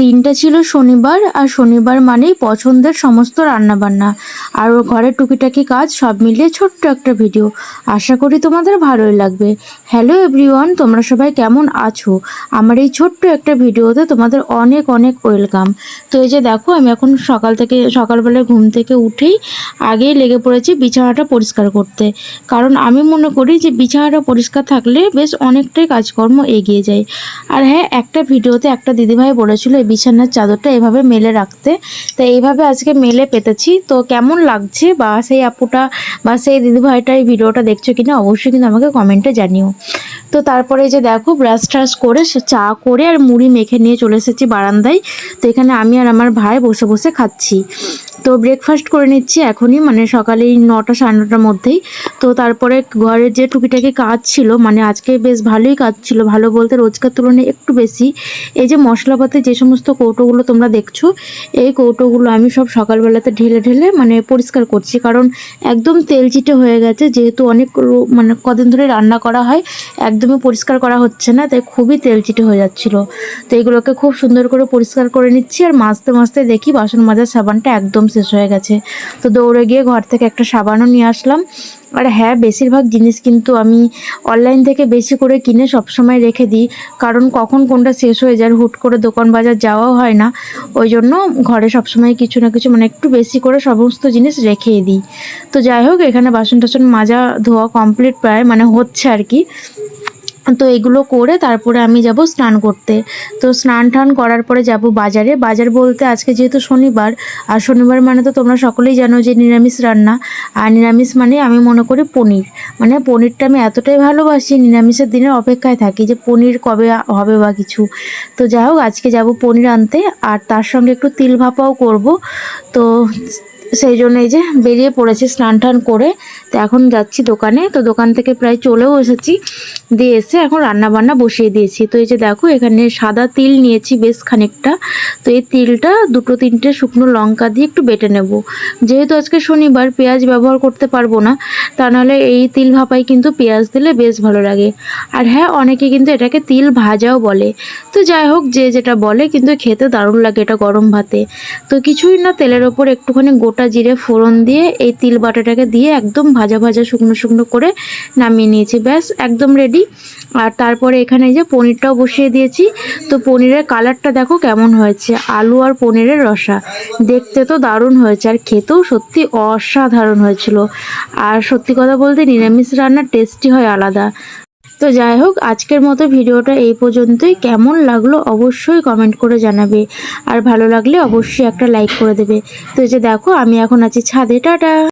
দিনটা ছিল শনিবার, আর শনিবার মানেই পছন্দের সমস্ত রান্নাবান্না। আর ওর ঘরের টুকিটাকি কাজ সব মিলিয়ে ছোট্ট একটা ভিডিও আশা করি তোমাদের ভালোই লাগবে। হ্যালো এভরিওয়ান তোমরা সবাই কেমন আছো? আমার এই ছোট্ট একটা ভিডিওতে তোমাদের অনেক অনেক ওয়েলকাম তো এই যে দেখো, আমি এখন সকাল থেকে সকালবেলায় ঘুম থেকে উঠেই আগেই লেগে পড়েছি বিছানাটা পরিষ্কার করতে। কারণ আমি মনে করি যে বিছানাটা পরিষ্কার থাকলে বেশ অনেকটাই কাজকর্ম এগিয়ে যায়। আর হ্যাঁ একটা ভিডিওতে একটা দিদিভাই বলেছিল বিছানার চাদরটা এভাবে মেলে রাখতে। তো এইভাবে আজকে মেলে পেতেছি। তো কেমন লাগছে বা সেই আপুটা বা সেই দিদিভাইটা এই ভিডিওটা দেখছ কিনা অবশ্যই কিন্তু আমাকে কমেন্টে জানিও। তো তারপরে যে দেখো ব্রাশ ট্রাশ করে চা করে আর মুড়ি মেখে নিয়ে চলে এসেছি বারান্দায়। তো এখানে আমি আর আমার ভাই বসে বসে খাচ্ছি। তো ব্রেকফাস্ট করে নিচ্ছি এখনই মানে সকালেই নটা সাড়ে নটার মধ্যেই। তো তারপরে ঘরের যে টুকিটাকি কাজ ছিল মানে আজকে বেশ ভালোই কাজ ছিল, ভালো বলতে রোজকার তুলনায় একটু বেশি। এই যে মশলাপাতি যে সমস্ত কৌটোগুলো তোমরা দেখছ, এই কৌটোগুলো আমি সব সকালবেলাতে ঢেলে ঢেলে মানে পরিষ্কার করছি। কারণ একদম তেলচিটে হয়ে গেছে, যেহেতু অনেক মানে কদিন ধরে রান্না করা হয়, একদমই পরিষ্কার করা হচ্ছে না, তাই খুবই তেলচিটে হয়ে যাচ্ছিল। তো এগুলোকে খুব সুন্দর করে পরিষ্কার করে নিচ্ছি, আর মাজতে মাজতে দেখি বাসন মাজার সাবানটা একদম শেষ হয়ে গেছে। তো দৌড়ে গিয়ে ঘর থেকে একটা সাবানও নিয়ে আসলাম। আর হ্যাঁ বেশিরভাগ জিনিস কিন্তু আমি অনলাইন থেকে বেশি করে কিনে সবসময় রেখে দিই। কারণ কখন কোনটা শেষ হয়ে যায় হুট করে দোকান বাজার যাওয়াও হয় না। ওই জন্য ঘরে সবসময় কিছু না কিছু মানে একটু বেশি করে সমস্ত জিনিস রেখেই দিই। তো যাই হোক, এখানে বাসন টাসন মাজা ধোয়া কমপ্লিট প্রায় মানে হচ্ছে আর কি। তো এগুলো করে তারপরে আমি যাব স্নান করতে। তো স্নান টান করার পরে যাব বাজারে। বাজার বলতে আজকে যেহেতু শনিবার, আর শনিবার মানে তো তোমরা সকলেই জানো যে নিরামিষ রান্না। আর নিরামিষ মানে আমি মনে করি পনির। মানে পনিরটা আমি এতটাই ভালোবাসি, নিরামিষের দিনের অপেক্ষায় থাকি যে পনির কবে হবে বা কিছু। তো যাই হোক, আজকে যাব পনির আনতে, আর তার সঙ্গে একটু তিল ভাপাও করব। তো সেই জন্য এই যে বেরিয়ে পড়েছি স্নান টান করে। তো এখন যাচ্ছি দোকানে। তো দোকান থেকে প্রায় চলেও এসেছি। দিয়ে এসে এখন রান্না বান্না বসিয়ে দিয়েছি। তো এই যে দেখো, এখানে সাদা তিল নিয়েছি বেশ খানিকটা। তো এই তিলটা দুটো তিনটে শুকনো লঙ্কা দিয়ে একটু বেটে নেব। যেহেতু আজকে শনিবার, পেঁয়াজ ব্যবহার করতে পারব না, তা নাহলে এই তিল ভাপাই কিন্তু পেঁয়াজ দিলে বেশ ভালো লাগে। আর হ্যাঁ অনেকে কিন্তু এটাকে তিল ভাজাও বলে। তো যাই হোক, যে যেটা বলে, কিন্তু খেতে দারুণ লাগে এটা গরম ভাতে। তো কিছুই না, তেলের ওপর একটুখানি গোটা জিরে ফোড়ন দিয়ে এই তিল বাটাটাকে দিয়ে একদম ভাজা ভাজা শুকনো শুকনো করে নামিয়ে নিয়েছি। ব্যাস, একদম রেডি আর তারপরে এখানে যে পনিরটাও বসিয়ে দিয়েছি। তো পনিরের কালারটা দেখো কেমন হয়েছে। আলু আর পনিরের রসা। দেখতে তো দারুণ হয়েছে। আর খেতেও সত্যি অসাধারণ হয়েছিল। আর সত্যি কথা বলতে নিরামিষ রান্নার টেস্টি হয় আলাদা। তো যাই হোক, আজকের মতো ভিডিওটা এই পর্যন্তই। কেমন লাগল অবশ্যই কমেন্ট করে জানাবে। আর ভালো লাগলে অবশ্যই একটা লাইক করে দেবে। তো যে দেখো, আমি এখন আছি ছাদে। টাটা!